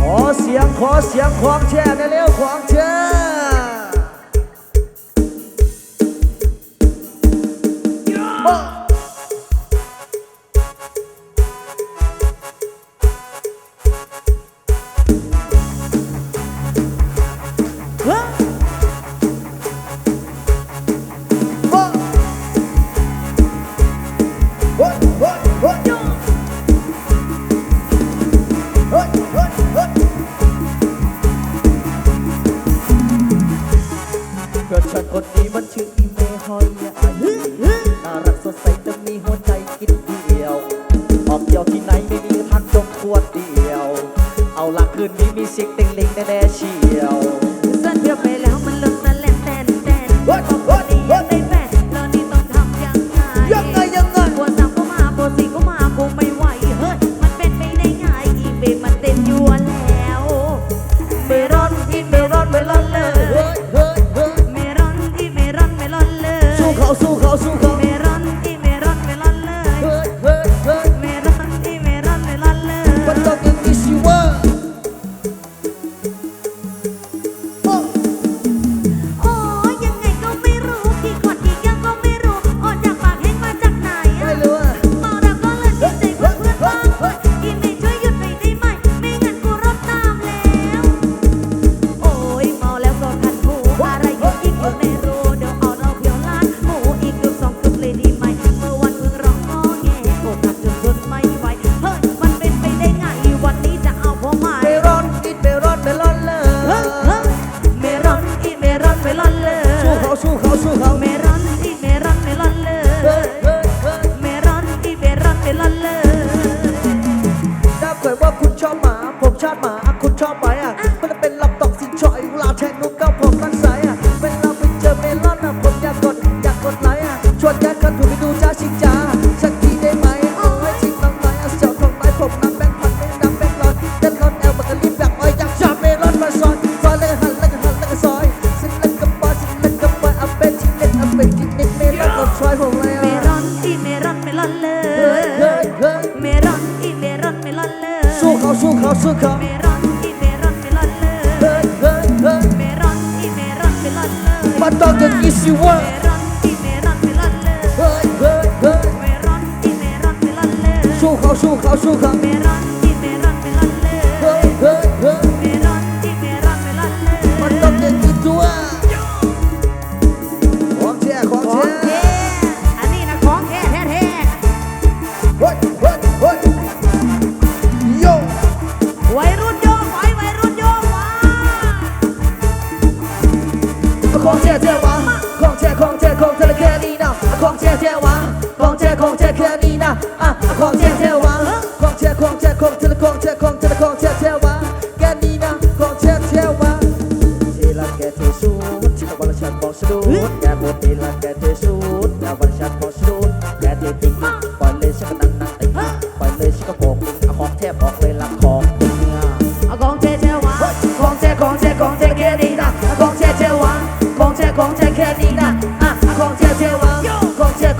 ขอเสียงขอเสียงความแช่ในเร็วควางแช่โอ้ น่ารักสดใสจะมีหัวใจคิดเดียวออกเดียวที่ไหนไม่มีทางจบขวดเดียว เอาละคืนนี้มีเสียงเต็งเล็งแน่ๆชี 到哥你喜欢？说好说好说好。 จ๊วะของเจ๊ของเจ๊แค่นี้นะอะของเจ๊เจ๊วะของเจ๊ของเจ๊ของเจ๊ของเจ๊ของเจ๊ของเจ๊เจ๊วแค่นี้นะของเจ๊เจ๊วะที่รักแทีสุดที่ตะวันละฉันบอกสะดุดแกหมดที่รักแ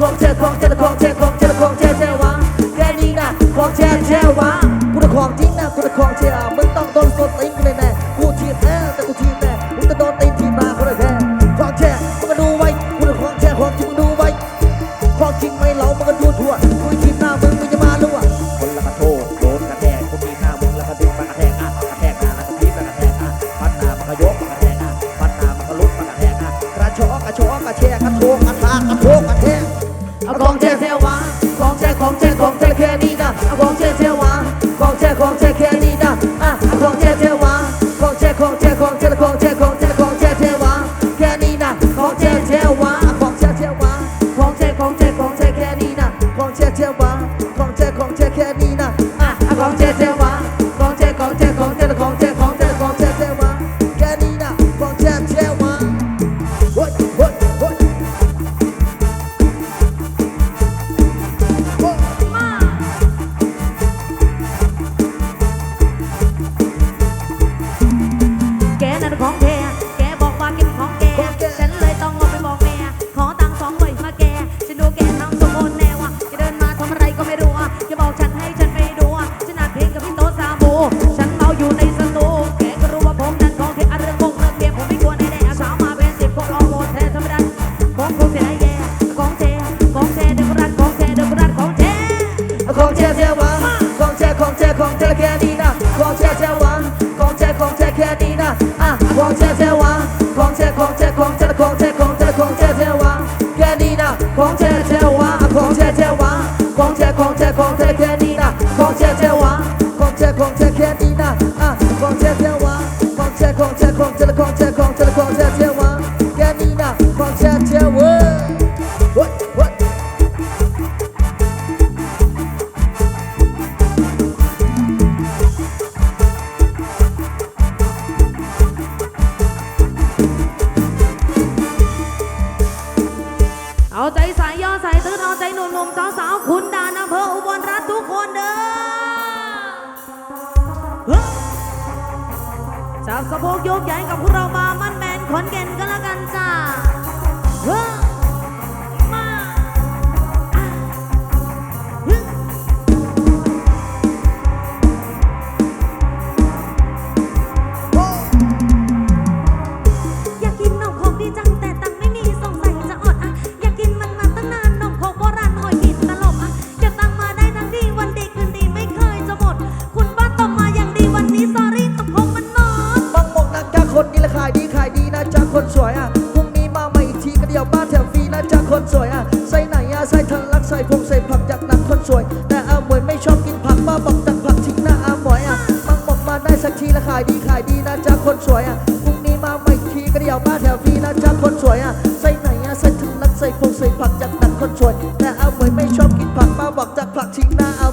ของแท้ของแท้ของแท้ของแท้ของแท้แท้วะแค่นี้นะของแท้แท้วะกูจะของจริงนะกูจะของแท้ ความจริงหน้า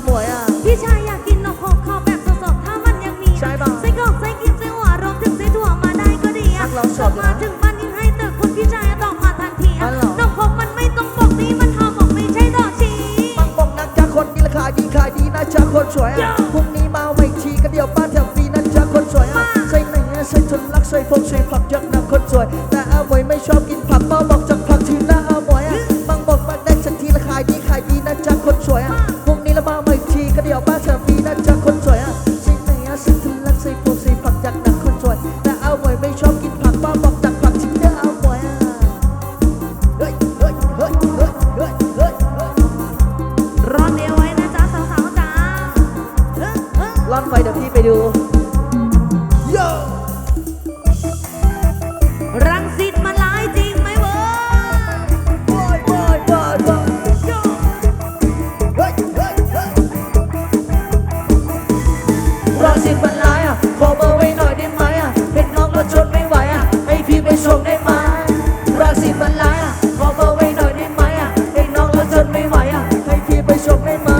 Chỗ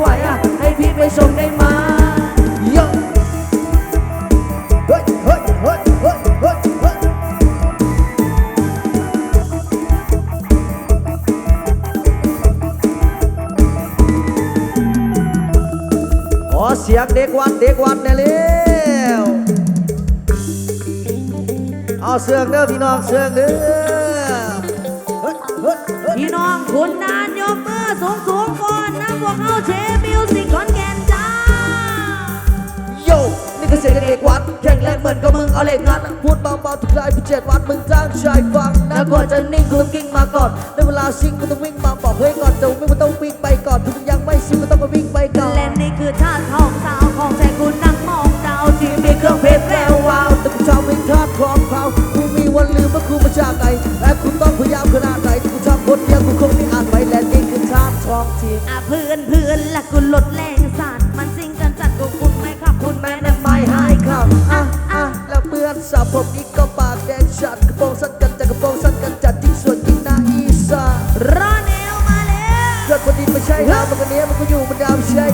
ไหวอะ ให้พี่ไปส่งได้ไหมยกเฮ้ยเฮ้ยเฮ้ยเฮ้ยเฮ้ยเฮ้ยขอเสียงเด็กวัดเด็กวัดได้เร็วเอาเสือกเด้อพี่น้องเสือกเด้อ เล่เหมือนกับมึงเอาเล็กงัดพูดเบาๆทุกใจพิเศษวัดมึงจ้างชายฟังนะก่อจะนิ่งกูต้องกิ้งมาก่อนในเวลาชิงกูต้องวิ่งมาบอกเฮ้ยก่อนจะวิ่งกูต้องวิ่งไปก่อนถึงยังไม่ชิงกูต้องมาวิ่งไปก่อนและนี่คือท่าทองสาวของแต่กูนั่งมองดาวที่มีเครื่องเพล้ววาวแต่กูชอบวิ่งทอดของเขากูมีวันลืมว่ากูมาจากไหนและกูต้องพยายามขนาดไหนกูทำคนเดียวกูคงไม่อาจไปและนี่คือท่าทองที่อาพื้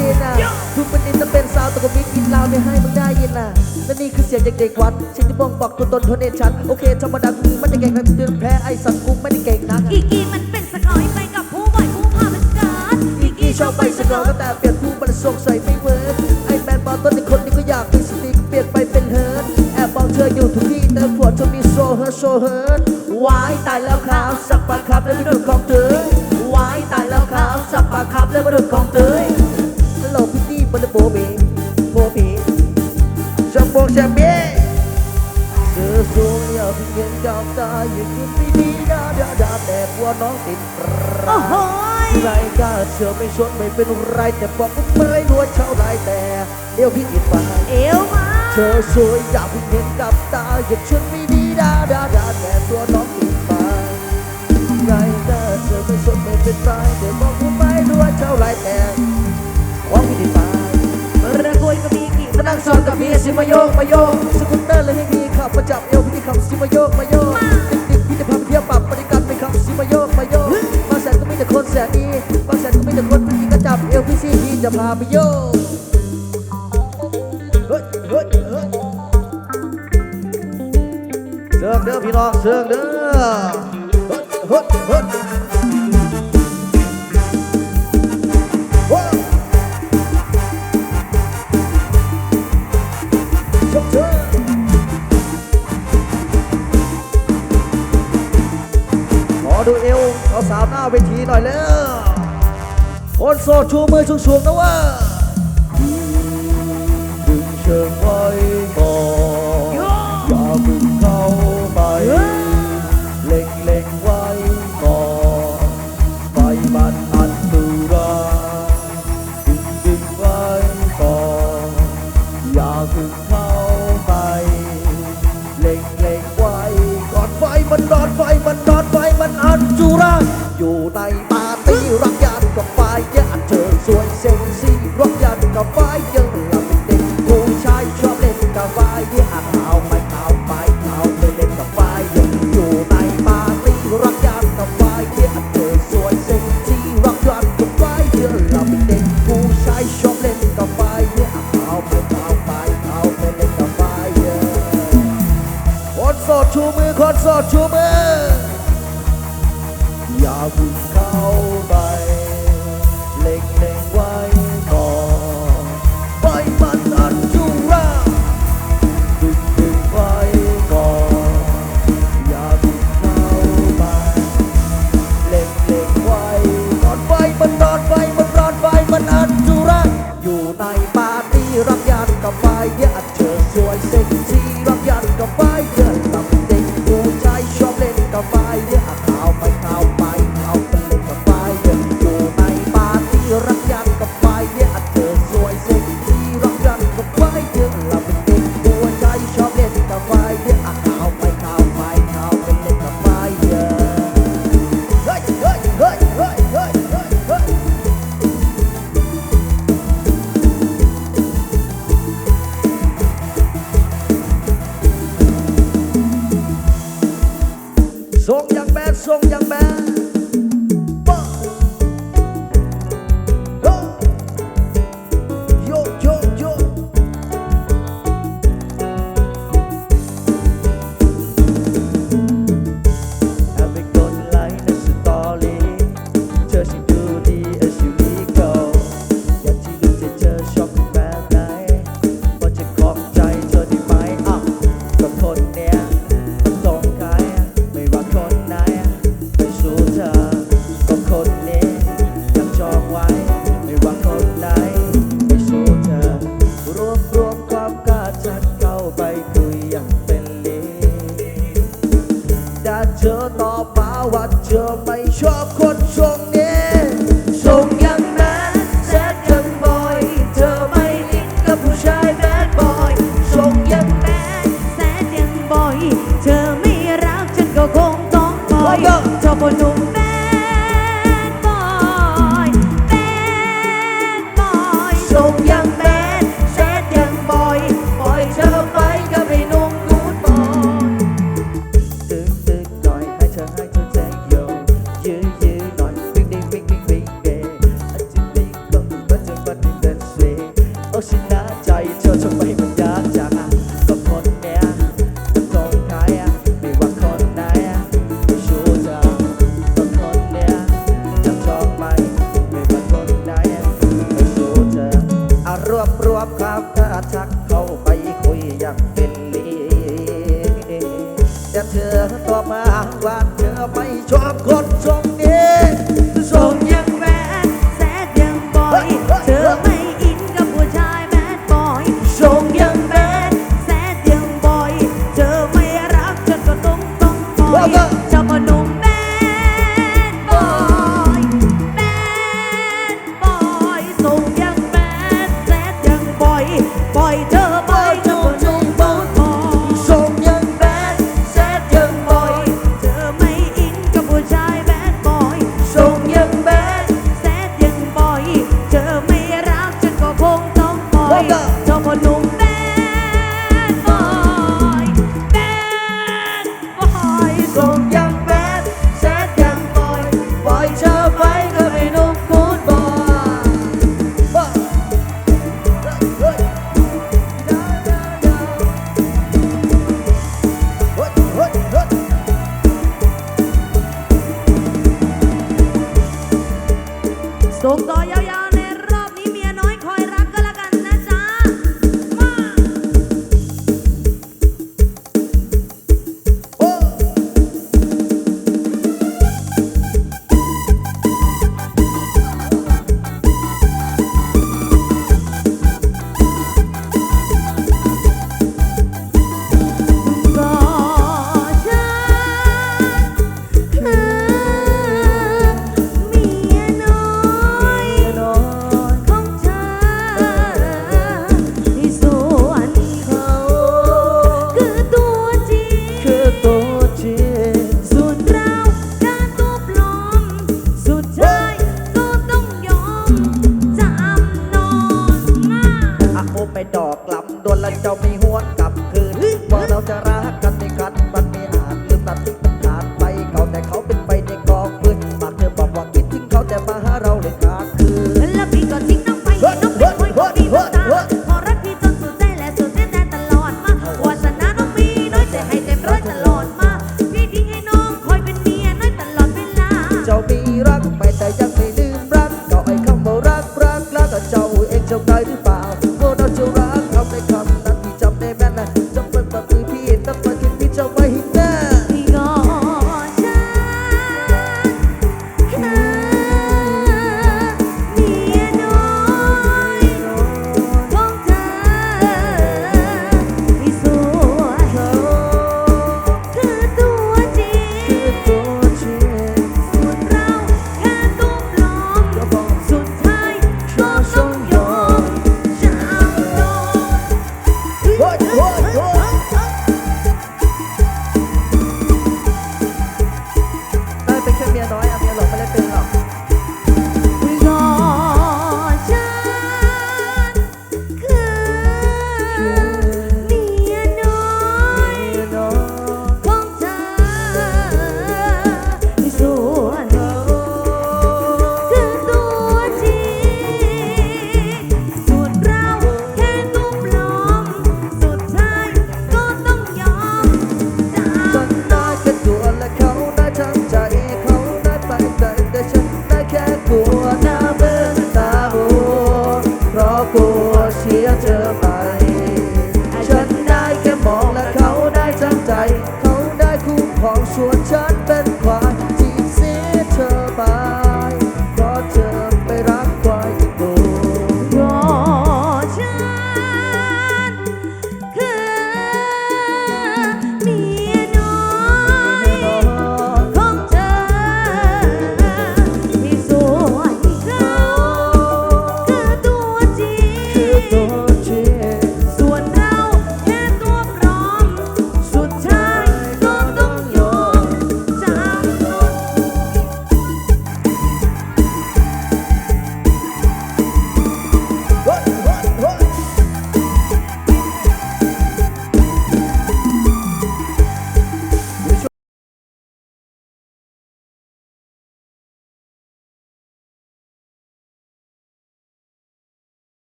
ดีนะทุกวันนี้จะเป็นสาวแต่ก็มีกินเหล้าไม่ให้มึงได้ยินนะและนี่คือเสียงเด็กๆวัดฉันที่บ่งบอกตัวตนทนเองฉันโอเคธรรมดากูไม่ได้เก่งแะกูเดินแพ้ไอ้สัตว์กูไม่ได้เก่งนักกีกีมันเป็นสกอยไปกับผู้บ่อยผู้พามันเกิดกีกีชอบไปสกอยก็แต่เปลี่ยนผู้มันสงส่ยไม่เวิร์ไอ้แมนบอลต้นอีกคนนี้ก็อยากมีสติกเปลี่ยนไปเป็นเฮิร์ตแอบบอกเธออยู่ทุกที่แต่ปวดจอมีโซเฮิร์ตโซเฮิร์ตวายตายแล้วครับสักปากครับแล้วม่โดนของเธอวายตายแล้วครับสักปากครับแล้วม่โดนของเธอ มันโบมีโบมีจังบอกแชมเปี้ยนเธอสวยอย่าเพิ่งเห็นกับตาอย่าคิดไม่ดีดาดาดาแต่กลัวน้องติดโอ้โหยใครกล้าเชื่อไม่ชนไม่เป็นไรแต่บอกว่าไม่รู้ว่าเท่าไรแต่เดี๋ยวพี่ติดไปเอวมาเธอสวยอย่าเพิ่งเห็นกับตาอย่าชนไม่ดีดาดาดาแต่ตัวน้องติดไปใครกล้าเชื่อไม่ชนไม่เป็นไรแต่บอกว่าไม่รู้ว่าเท่าไรแต่ นั่งซ้อนกับเมียสิมาโยกมาโยกสกุตเตอร์เลยให้มีขับมาจับเอวพี่ขับสิมาโยกมาโยกติดๆพี่จะพาไปเที่ยวปรับบริการไปขับสิมาโยกมาโยกบางแสนก็มีแต่คนแสนดีบางแสนก็มีแต่คนผู้หญิงก็จับเอวพี่สิพี่จะพาไปโยกเฮ้ยเฮ้ยเฮ้ยเสิร์ฟเด้อพี่น้องเสิร์ฟเด้อเฮ้ยเฮ้ยเฮ้ย สาวหน้าเวทีหน่อยแล้วคนโสดชูมือสูงๆนะว่า อนสดชูมืออย่าบุกเข้าไปเล็งเล็งไว้ก่ ล่ เปล่าว่าเธอไม่ชอบคนช่วงนี้